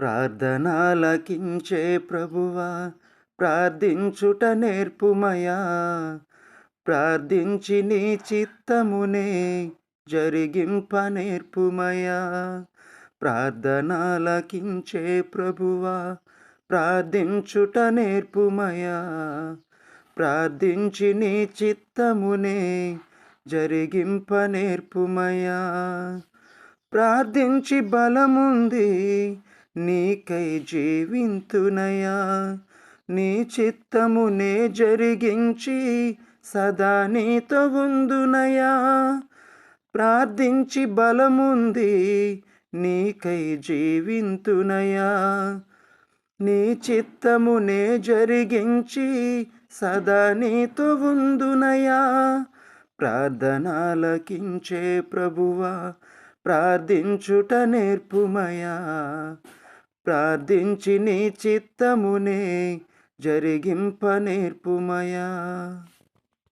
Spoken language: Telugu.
ప్రార్థనాలకించే ప్రభువా ప్రార్థించుట నేర్పుమయా. ప్రార్థించి నీ చిత్తమునే జరిగింప నేర్పుమయా. ప్రార్థనాలకించే ప్రభువా ప్రార్థించుట నేర్పుమయా. ప్రార్థించి నీ చిత్తమునే జరిగింప నేర్పుమయా. ప్రార్థించి బలముంది నీకై జీవింతునయా. నీ చిత్తమునే జరిగించి సదా నీతో ఉందునయా ప్రార్థించి బలముంది నీకై జీవింతునయా. నీ చిత్తమునే జరిగించి సదా నీతో ఉందునయా ప్రార్థనాలకించే ప్రభువా ప్రార్థించుట నేర్పుమయా. ప్రార్థించి నీ చిత్తమునే జరిగింప నేర్పుమయా.